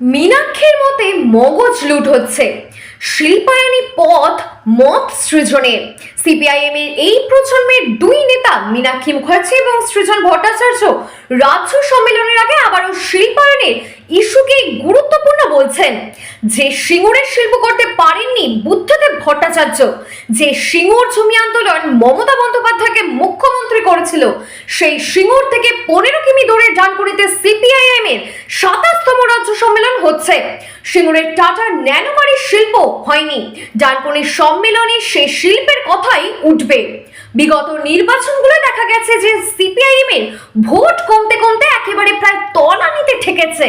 মীনাক্ষীর মতে মগজ লুট হচ্ছে। শিল্পায়নী পথ মত সৃজনে। সিপিআইএম এর এই প্রজন্মের দুই নেতা মীনাক্ষী মুখার্জি এবং সৃজন ভট্টাচার্য রাজ্য সম্মেলনের আগে আবারও শিল্পায়নের ইস্যুকে গুরুত্বপূর্ণ বলছেন। যে সিঙ্গুরের শিল্প করতে পারেননি বুদ্ধদেব ভট্টাচার্য, যে সিঙ্গুর জমি আন্দোলন মমতা বন্দ্যোপাধ্যায়কে মুখ্যমন্ত্রী করেছিল, সেই সিঙ্গুর থেকে পনেরো কিমি দূরে ডানকুনিতে সিপিআইএম এর সাতাশতম রাজ্য সম্মেলন হচ্ছে। সিঙ্গুরের টাটার ন্যানোমারি শিল্প হয়নি। ডানকুনির সম্মেলনে সেই শিল্পের কথাই উঠবে। বিগত নির্বাচনগুলো দেখা গেছে যে সিপিআইএম এর ভোট কমতে কমতে একেবারে প্রায় তলানিতে ঠেকেছে।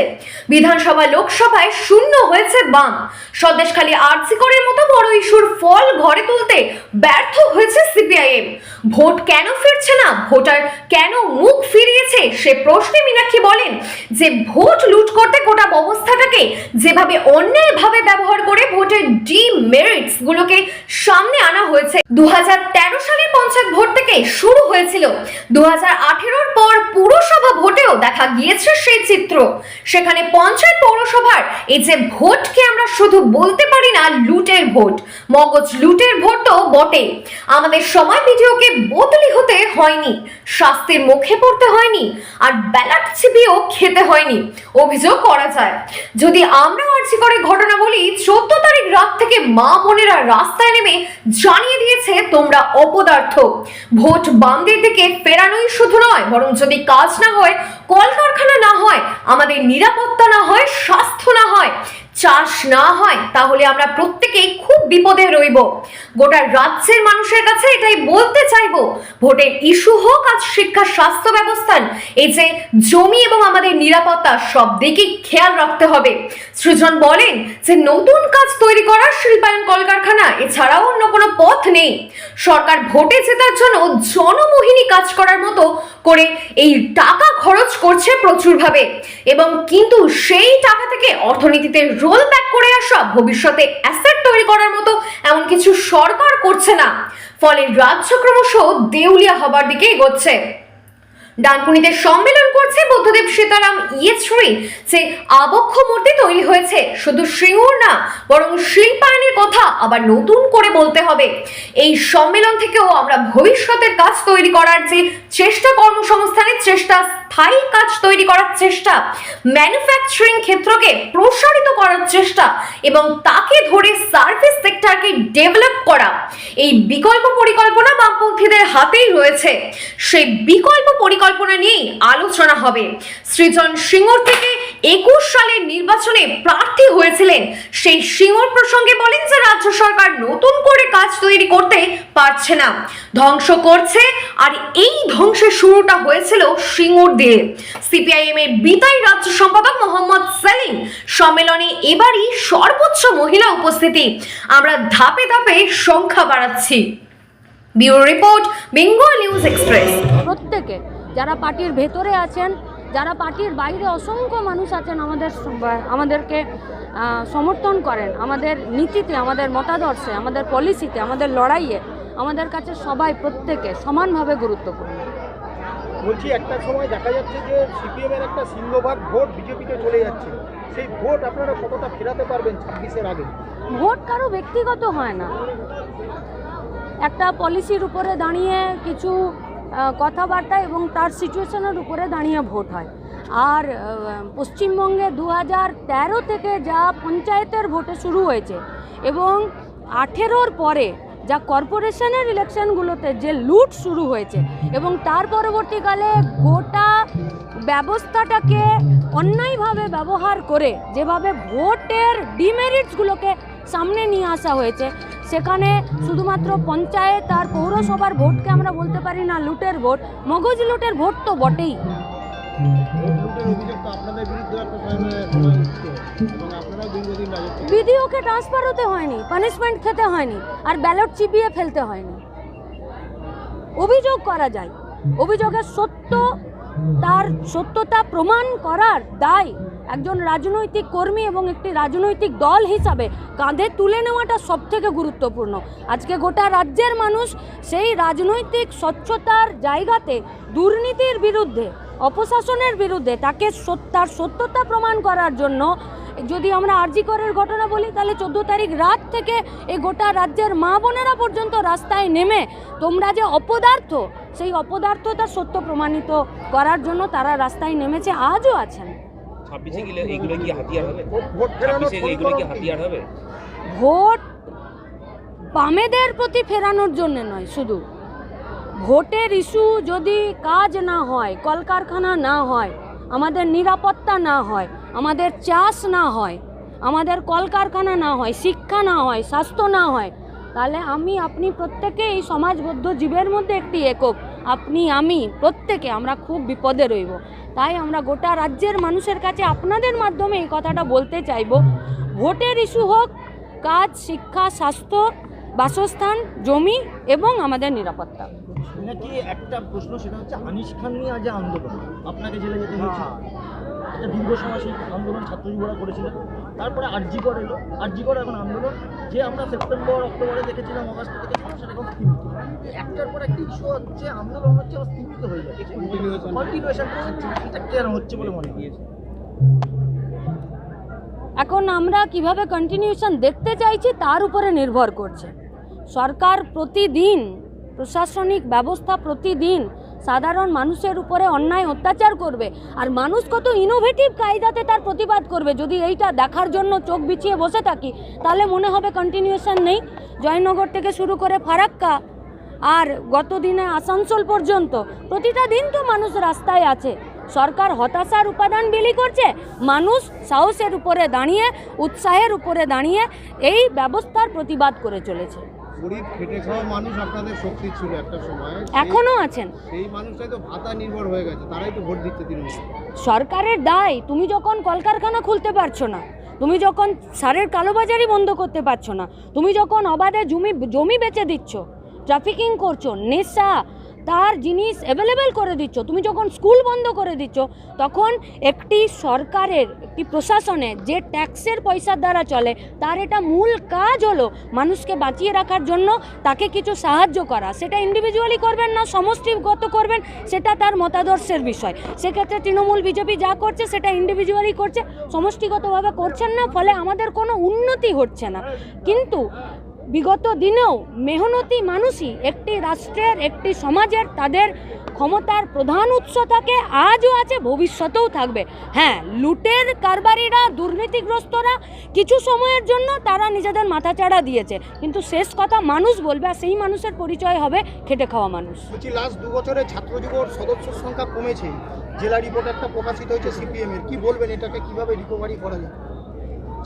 বিধানসভা লোকসভায় শূন্য হয়েছে বাম। স্বদেশখালী আর্সিকরের মতো বড় ইস্যুর ফল ঘরে তুলতে ব্যর্থ হয়েছে সিপিআইএম। ভোট কেন ফিরছে না? ভোটার কেন মুখ ফিরিয়েছে? সে প্রশ্নে মীনাক্ষী বলেন যে, ভোট লুট করতে গোটা ব্যবস্থাটাকে যেভাবে অন্যায়ভাবে ব্যবহার করে ভোটের ডিমেরিটস গুলোকে সামনে আনা হয়েছে দু সালের পঞ্চায়েত ভোট থেকে শুরু হয়েছিল। দু হাজার পর পুরসভা ভোটেও দেখা গিয়েছে সেই চিত্র। সেখানে পঞ্চায়েত পৌরসভার এই যে ভোটকে আমরা শুধু বলতে পারি না, লুটের ভোট মগজ লুটের ভোট বটে। আমাদের সময় ভিডিওকে বদলি হতে হয়নি, শাস্তির মুখে পড়তে হয়নি, আর ব্যালট চিপিয়েও খেতে হয়নি। অভিযোগ করা যায়, যদি আমরা আর্জি করে ঘটনা বলি, চোদ্দ তারিখ রাত থেকে মা বোনেরা রাস্তায় নেমে জানিয়ে দিয়েছে তোমরা অপদার্থ। ভোট বামদের দিকে ফেরানোই শুধু নয়, বরং যদি কাজ না হয়, কলকারখানা না হয়, আমাদের নিরাপত্তা না হয়, স্বাস্থ্য না হয় চাষ না হয়, তাহলে আমরা প্রত্যেকেই খুব বিপদে রইব। গোটা রাজ্যের মানুষের কাছে এটাই বলতে চাইব, ভোটের ইস্যু হোক আজ শিক্ষা স্বাস্থ্য ব্যবস্থান এই যে জমি এবং আমাদের নিরাপত্তা, সব দিকেই খেয়াল রাখতে হবে। সৃজন বলেন যে নতুন কাজ তৈরি করার শিল্পায়ন কলকারখানা, এছাড়াও অন্য কোনো পথ নেই। সরকার ভোটে জেতার জন্য জনমোহিনী কাজ করার মতো করে এই টাকা খরচ করছে প্রচুরভাবে। এবং কিন্তু সেই টাকা থেকে অর্থনীতিতে রোল ব্যাক করে আসা ভবিষ্যতে অ্যাসেট তৈরি করার মতো এমন কিছু সরকার করছে না। ফলে রাজ্য ক্রমশ দেউলিয়া হবার দিকে এগোচ্ছে। ডানকুনিতে সম্মেলন করছে বুদ্ধদেব সীতারাম ইয়েশ্রী। যে আবক্ষ মূর্তি তৈরি হয়েছে, শুধু সিঙ্গুর না, বরং শিল্পায়নের কথা আবার নতুন করে বলতে হবে। এই সম্মেলন থেকেও আমরা ভবিষ্যতের কাজ তৈরি করার যে চেষ্টা, কর্মসংস্থানের চেষ্টা, স্থায়ী কাজ তৈরি করার চেষ্টা ম্যানুফ্যাকচারিং ক্ষেত্রকে প্রসারিত করার চেষ্টা এবং তাকে ধরে সার্ভিস সেক্টরকে ডেভেলপ করা, এই বিকল্প পরিকল্পনা বামপন্থীদের হাতেই রয়েছে। সেই বিকল্প পরিকল্পনা নিয়েই আলোচনা হবে। সৃজন সিঙ্গুর থেকে একুশ সালের নির্বাচনে প্রার্থী হয়েছিলেন। সেই সিঙ্গুর প্রসঙ্গে বলেন যে, রাজ্য সরকার নতুন করে কাজ তৈরি করতে পারছে না। ধ্বংস করছে, আর এই ধ্বংসের শুরুটা হয়েছিল সিঙ্গুর দিয়ে। সিপিআইএম এর বিদায়ী রাজ্য সম্পাদক মোহাম্মদ সেলিম সম্মেলনে এবারই সর্বোচ্চ মহিলা উপস্থিতি। আমরা ধাপে ধাপে সংখ্যা বাড়াচ্ছি। Bureau report Bengal news express. প্রত্যেকে যারা পার্টির ভেতরে আছেন যারা পার্টির বাইরে অসংখ্য মানুষ আছেন আমাদের আমাদেরকে সমর্থন করেন। আমাদের নীতিতে আমাদের মতাদর্শে আমাদের পলিসিতে আমাদের লড়াইয়ে আমাদের কাছে সবাই প্রত্যেকে সমানভাবে গুরুত্বপূর্ণ। বলছি একটা সময় দেখা যাচ্ছে যে সিপিএম এর একটা সিংহভাগ ভোট বিজেপিতে চলে যাচ্ছে। সেই ভোট আপনারা কতটা ফেরাতে পারবেন ছাব্বিশের আগে? ভোট কারও ব্যক্তিগত হয় না। একটা পলিসির উপরে দাঁড়িয়ে কিছু কথাবার্তা এবং তার সিচুয়েশনের উপরে দাঁড়িয়ে ভোট হয়। আর পশ্চিমবঙ্গে দু হাজার তেরো থেকে যা পঞ্চায়েতের ভোটে শুরু হয়েছে এবং আঠেরোর পরে যা কর্পোরেশনের ইলেকশনগুলোতে যে লুট শুরু হয়েছে এবং তার পরবর্তীকালে গোটা ব্যবস্থাটাকে অন্যায়ভাবে ব্যবহার করে যেভাবে ভোটের ডিমেরিটসগুলোকে সামনে নিয়ে আসা হয়েছে। সেখানে শুধুমাত্র পঞ্চায়েত আর পৌরসভার ভোটকে আমরা বলতে পারি না, লুটের ভোট। মগজ লুটের ভোট তো বটেই। বিডিওকে ট্রান্সফার হতে হয়নি পানিশমেন্ট খেতে হয়নি, আর ব্যালট চিপিয়ে ফেলতে হয়নি। অভিযোগ করা যায়। অভিযোগের সত্য, তার সত্যতা প্রমাণ করার দায় একজন রাজনৈতিক কর্মী এবং একটি রাজনৈতিক দল হিসাবে কাঁধে তুলে নেওয়াটা সব থেকে গুরুত্বপূর্ণ। আজকে গোটা রাজ্যের মানুষ সেই রাজনৈতিক স্বচ্ছতার জায়গাতে, দুর্নীতির বিরুদ্ধে, অপশাসনের বিরুদ্ধে তাকে তার সত্যতা প্রমাণ করার জন্য, যদি আমরা আরজি করের ঘটনা বলি, তাহলে চোদ্দ তারিখ রাত থেকে এই গোটা রাজ্যের মা বোনেরা পর্যন্ত রাস্তায় নেমে তোমরা যে অপদার্থ, সেই অপদার্থতা সত্য প্রমাণিত করার জন্য তারা রাস্তায় নেমেছে, আজও আছেন। ছাব্বিশে গেলে এইগুলো কি হাতিয়ার হবে? ভোট- ভোট ফেরানোর ছাব্বিশে এইগুলো কি? হাতিয়ার হবে? ভোট বামেদের প্রতি ফেরানোর জন্য নয় শুধু। ভোটের ইস্যু যদি কাজ না হয় কলকারখানা না হয় আমাদের নিরাপত্তা না হয় আমাদের চাষ না হয় আমাদের কলকারখানা না হয় শিক্ষা না হয় স্বাস্থ্য না হয় তাহলে আমি আপনি প্রত্যেকে এই সমাজবদ্ধ জীবের মধ্যে একটি একক। আপনি আমি প্রত্যেকে আমরা খুব বিপদে রইব। তাই আমরা গোটা রাজ্যের মানুষের কাছে আপনাদের মাধ্যমে এই কথাটা বলতে চাইব। ভোটের ইস্যু হোক কাজ শিক্ষা স্বাস্থ্য বাসস্থান জমি এবং আমাদের নিরাপত্তা। নাকি একটা প্রশ্ন সেটা হচ্ছে আনিস খান নিয়ে আজ যে আন্দোলন আপনাকে জেলে যেতে হয়েছে। একটা দীর্ঘ সময় সেই আন্দোলন ছাত্র যুবরা তারপরে আরজি কর এলো। আরজি কর এখন আন্দোলন। যে আমরা সেপ্টেম্বর অক্টোবরে দেখেছিলাম অগাস্ট থেকে সমস্যাটা এখন একটার পর একটা ইস্যু হচ্ছে আন্দোলন হচ্ছে আবার হয়ে যাচ্ছে। কন্টিনিউশন হচ্ছে এটা কেন হচ্ছে বলে মনে হয়? এখন আমরা কীভাবে কন্টিনিউশন দেখতে চাইছি তার উপরে নির্ভর করছে। সরকার প্রতিদিন প্রশাসনিক ব্যবস্থা প্রতিদিন সাধারণ মানুষের উপরে অন্যায় অত্যাচার করবে আর মানুষ কত ইনোভেটিভ কায়দাতে তার প্রতিবাদ করবে। যদি এইটা দেখার জন্য চোখ বিছিয়ে বসে থাকি তাহলে মনে হবে কন্টিনিউশন নেই। জয়নগর থেকে শুরু করে ফারাক্কা আর গত দিনে আসানসোল পর্যন্ত প্রতিটা দিন তো মানুষ রাস্তায় আছে। সরকার হতাশার উপাদান বিলি করছে মানুষ সাহসের উপরে দাঁড়িয়ে উৎসাহের উপরে দাঁড়িয়ে এই ব্যবস্থার প্রতিবাদ করে চলেছে। গরিব খেটে খাওয়া মানুষ আপনাদের শক্তি ছিল একটা সময়। সেই- এখনও আছেন। সেই মানুষটাই তো ভাতা নির্ভর হয়ে গেছে তারাই তো ভোট দিচ্ছে তৃণমূল। সরকারের দায় তুমি যখন কলকারখানা খুলতে পারছ না তুমি যখন সারের কালোবাজারি বন্ধ করতে পারছ না তুমি যখন অবাধে জমি জমি বেচে দিচ্ছ ট্রাফিকিং করছ, নেশা, তার জিনিস অ্যাভেলেবেল করে দিচ্ছ, তুমি যখন স্কুল বন্ধ করে দিচ্ছ, তখন একটি সরকারের, একটি প্রশাসনের যে ট্যাক্সের পয়সার দ্বারা চলে, তার এটা মূল কাজ হলো মানুষকে বাঁচিয়ে রাখার জন্য তাকে কিছু সাহায্য করা। সেটা ইন্ডিভিজুয়ালি করবেন না, সমষ্টিগত করবেন, সেটা তার মতাদর্শের বিষয়। সেক্ষেত্রে তৃণমূল, বিজেপি যা করছে, সেটা ইন্ডিভিজুয়ালি করছে, সমষ্টিগতভাবে করছেন না, ফলে আমাদের কোনো উন্নতি হচ্ছে না। কিন্তু বিগত দিনেও মেহনতি মানুষই একটি রাষ্ট্রের, একটি সমাজের তাদের ক্ষমতার প্রধান উৎস থাকে, আজও আছে, ভবিষ্যতেও থাকবে। হ্যাঁ লুটের কারবারিরা, দুর্নীতিগ্রস্তরা কিছু সময়ের জন্য তারা নিজেদের মাথাচাড়া দিয়েছে। কিন্তু শেষ কথা মানুষ বলবে, আর সেই মানুষের পরিচয় হবে খেটে খাওয়া মানুষ। বলছি লাস্ট দু বছরে ছাত্র যুবর সদস্য সংখ্যা কমেছে। জেলা রিপোর্ট একটা প্রকাশিত হয়েছে সিপিএম এর। কি বলবেন, এটাকে কীভাবে রিকভারি করা যায়?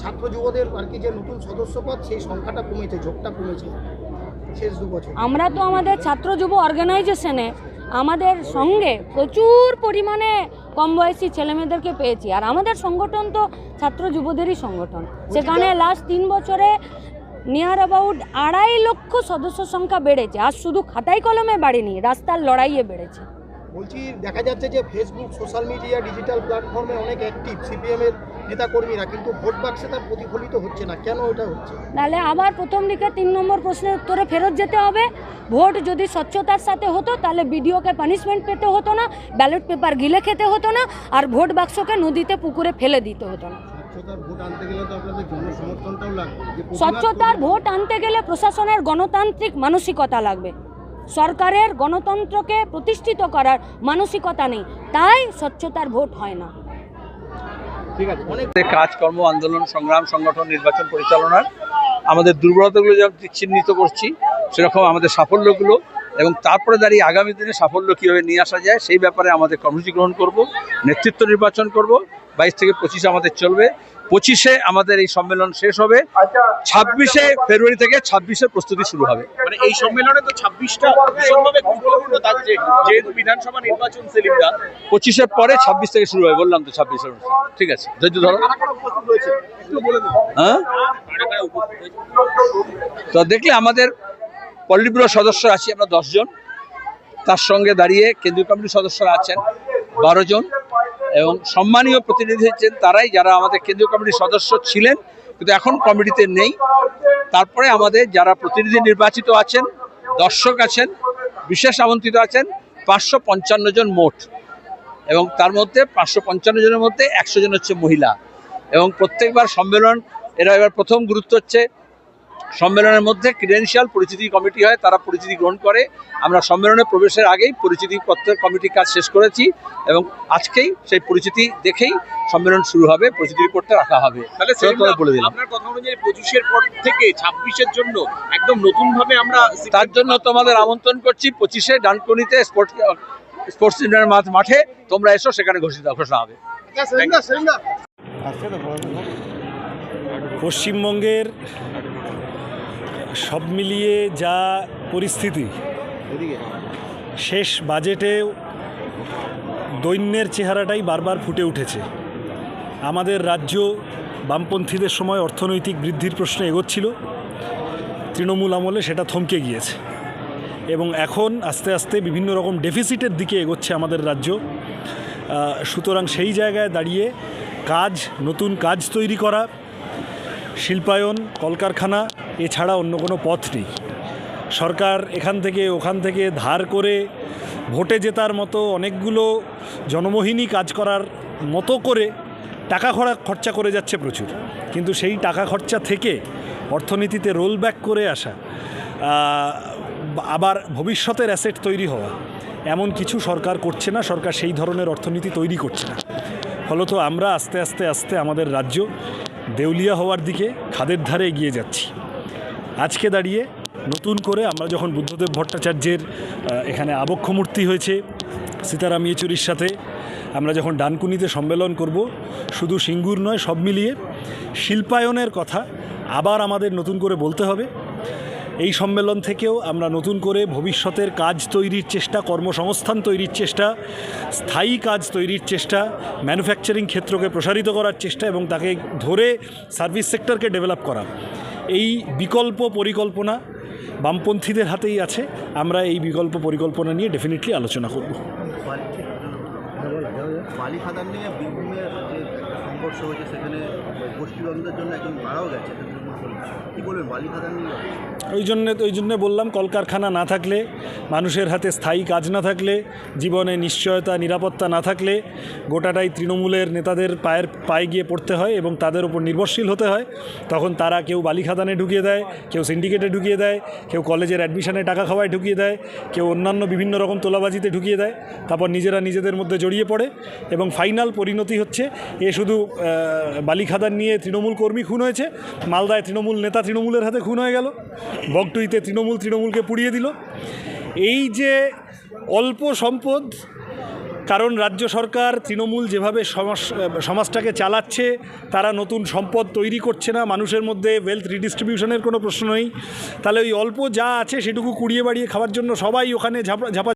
ছাত্র যুবদের আর কি যে নতুন সদস্য পদ সেই সংখ্যাটা কমেছে ঝোঁকটা কমেছে শেষ দু বছর। আমরা তো আমাদের ছাত্র যুব অর্গানাইজেশনে আমাদের সঙ্গে প্রচুর পরিমাণে কম বয়সী ছেলেমেয়েদেরকে পেয়েছি। আর আমাদের সংগঠন তো ছাত্র যুবদেরই সংগঠন। সেখানে লাস্ট তিন বছরে নিয়ার অ্যাবাউট আড়াই লক্ষ সদস্য সংখ্যা বেড়েছে। আর শুধু খাতায় কলমে বাড়েনি রাস্তার লড়াইয়ে বেড়েছে। বলছি দেখা যাচ্ছে যে ফেসবুক সোশ্যাল মিডিয়া ডিজিটাল প্ল্যাটফর্মে অনেক অ্যাক্টিভ সিপিএম এর নেতাকর্মীরা কিন্তু ভোট বাক্সে তার প্রতিফলিত হচ্ছে না। কেন এটা হচ্ছে? তাহলে আবার প্রথম দিকে তিন নম্বর প্রশ্নের উত্তরে ফেরত যেতে হবে। ভোট যদি স্বচ্ছতার সাথে হতো তাহলে বিডিওকে পানিশমেন্ট পেতে হতো না ব্যালট পেপার গিলে খেতে হতো না আর ভোট বাক্সকে নদীতে পুকুরে ফেলে দিতে হতো না। স্বচ্ছতার ভোট আনতে গেলে তো আপনাদের জনসমর্থনটাও লাগবে। যে প্রতিবাদ স্বচ্ছতার করবেন। ভোট আনতে গেলে প্রশাসনের গণতান্ত্রিক মানসিকতা লাগবে। সরকারের গণতন্ত্রকে প্রতিষ্ঠিত করার মানসিকতা নেই। তাই স্বচ্ছতার ভোট হয় না। ঠিক আছে? কাজকর্ম, আন্দোলন, সংগ্রাম, সংগঠন, নির্বাচন পরিচালনার, আমাদের দুর্বলতাগুলো যেমন চিহ্নিত করছি, সেরকম আমাদের সাফল্যগুলো এবং তারপরে দাঁড়িয়ে আগামী দিনে সাফল্য কীভাবে নিয়ে আসা যায়, সেই ব্যাপারে আমাদের কর্মসূচি গ্রহণ করব, নেতৃত্ব নির্বাচন করব বাইশ থেকে পঁচিশে আমাদের চলবে। পঁচিশে আমাদের এই সম্মেলন শেষ হবে। ছাব্বিশে ফেব্রুয়ারি থেকে ছাব্বিশের প্রস্তুতি শুরু হবে। মানে এই সম্মেলনে তো ছাব্বিশটা ভীষণভাবে গুরুত্বপূর্ণ থাকছে যেহেতু বিধানসভা নির্বাচন সেলিমটা পঁচিশের পরে ছাব্বিশ থেকে শুরু হবে বললাম তো ছাব্বিশের অনুষ্ঠান। ঠিক আছে ধৈর্য ধরো। হ্যাঁ? তো দেখলে আমাদের পল্লী সদস্য আছি আমরা দশজন তার সঙ্গে দাঁড়িয়ে কেন্দ্রীয় কমিটির সদস্যরা আছেন বারো জন। এবং সম্মানীয় প্রতিনিধি হচ্ছেন তারাই, যারা আমাদের কেন্দ্রীয় কমিটির সদস্য ছিলেন, কিন্তু এখন কমিটিতে নেই। তারপরে আমাদের যারা প্রতিনিধি নির্বাচিত আছেন, দর্শক আছেন, বিশেষ আমন্ত্রিত আছেন, পাঁচশো পঞ্চান্ন জন মোট। এবং তার মধ্যে পাঁচশো পঞ্চান্ন জনের মধ্যে একশো জন হচ্ছে মহিলা। এবং প্রত্যেকবার সম্মেলন, এরা এবার প্রথম গুরুত্ব হচ্ছে সম্মেলনের মধ্যে ক্রিডেন্সিয়াল পরিচিতি কমিটি হয় তারা পরিচিতি গ্রহণ করে। আমরা সম্মেলনে প্রবেশের আগেই পরিচিতি পত্র কমিটির কাজ শেষ করেছি এবং আজকেই সেই পরিচিতি দেখেই সম্মেলন শুরু হবে পরিচিতি রিপোর্টটা রাখা হবে। তাহলে বলে দিলাম। আপনার কথা অনুযায়ী পঁচিশের পর থেকে ছাব্বিশের জন্য একদম নতুনভাবে আমরা তার জন্য তোমাদের আমন্ত্রণ করছি পঁচিশে ডানকুনিতে স্পোর্টস স্পোর্টস ইউনিয়নের মাঠ মাঠে। তোমরা এসো সেখানে ঘোষিত ঘোষণা হবে। পশ্চিমবঙ্গের সব মিলিয়ে যা পরিস্থিতি শেষ বাজেটেও দৈন্যের চেহারাটাই বারবার ফুটে উঠেছে। আমাদের রাজ্য বামপন্থীদের সময় অর্থনৈতিক বৃদ্ধির প্রশ্নে এগোচ্ছিল। তৃণমূল আমলে সেটা থমকে গিয়েছে। এবং এখন আস্তে আস্তে বিভিন্ন রকম ডেফিসিটের দিকে এগোচ্ছে আমাদের রাজ্য। সুতরাং সেই জায়গায় দাঁড়িয়ে কাজ নতুন কাজ তৈরি করা শিল্পায়ন, কলকারখানা, এছাড়া অন্য কোনো পথ নেই। সরকার এখান থেকে ওখান থেকে ধার করে ভোটে জেতার মতো অনেকগুলো জনমোহিনী কাজ করার মতো করে টাকা খরা, খরচা করে যাচ্ছে প্রচুর। কিন্তু সেই টাকা খরচা থেকে অর্থনীতিতে রোল ব্যাক করে আসা আবার ভবিষ্যতের অ্যাসেট তৈরি হওয়া, এমন কিছু সরকার করছে না, সরকার সেই ধরনের অর্থনীতি তৈরি করছে না। ফলত আমরা আস্তে আস্তে আস্তে আমাদের রাজ্য দেউলিয়া হওয়ার দিকে খাদের ধারে এগিয়ে যাচ্ছি। আজকে দাঁড়িয়ে নতুন করে আমরা যখন বুদ্ধদেব ভট্টাচার্যের এখানে আবক্ষ মূর্তি হয়েছে, সীতারাম ইয়েচুরির সাথে আমরা যখন ডানকুনিতে সম্মেলন করব, শুধু সিঙ্গুর নয়, সব মিলিয়ে শিল্পায়নের কথা আবার আমাদের নতুন করে বলতে হবে। এই সম্মেলন থেকেও আমরা নতুন করে ভবিষ্যতের কাজ তৈরির চেষ্টা, কর্মসংস্থান তৈরির চেষ্টা, স্থায়ী কাজ তৈরির চেষ্টা ম্যানুফ্যাকচারিং ক্ষেত্রকে প্রসারিত করার চেষ্টা এবং তাকে ধরে সার্ভিস সেক্টরকে ডেভেলপ করা। এই বিকল্প পরিকল্পনা বামপন্থীদের হাতেই আছে। আমরা এই বিকল্প পরিকল্পনা নিয়ে ডেফিনেটলি আলোচনা করব। নিয়ে যে সংঘর্ষ হয়েছে, সেখানে গোষ্ঠীদ্বন্দ্বের জন্য একজন মারাও গেছে। ওই জন্যে ওই জন্যে বললাম, কলকারখানা না থাকলে, মানুষের হাতে স্থায়ী কাজ না থাকলে, জীবনে নিশ্চয়তা, নিরাপত্তা না থাকলে, গোটাটাই তৃণমূলের নেতাদের পায়ের পায়ে গিয়ে পড়তে হয় এবং তাদের উপর নির্ভরশীল হতে হয়। তখন তারা কেউ বালিখাদানে ঢুকিয়ে দেয়, কেউ সিন্ডিকেটে ঢুকিয়ে দেয়, কেউ কলেজের অ্যাডমিশনে টাকা খাওয়ায় ঢুকিয়ে দেয়, কেউ অন্যান্য বিভিন্ন রকম তোলাবাজিতে ঢুকিয়ে দেয়। তারপর নিজেরা নিজেদের মধ্যে জড়িয়ে পড়ে এবং ফাইনাল পরিণতি হচ্ছে, এ শুধু বালিখাদান নিয়ে তৃণমূল কর্মী খুন হয়েছে, মালদায় তৃণমূল নেতা তৃণমূলের হাতে খুন হয়ে গেল। বগটুইতে তৃণমূল তৃণমূলকে পুড়িয়ে দিল। এই যে অল্প সম্পদ, কারণ রাজ্য সরকার তৃণমূল যেভাবে সমাজ সমাজটাকে চালাচ্ছে, তারা নতুন সম্পদ তৈরি করছে না, মানুষের মধ্যে ওয়েলথ রিডিস্ট্রিবিউশনের কোনো প্রশ্ন নেই। তাহলে ওই অল্প যা আছে সেটুকু কুড়িয়ে বাড়িয়ে খাওয়ার জন্য সবাই ওখানে ঝাপা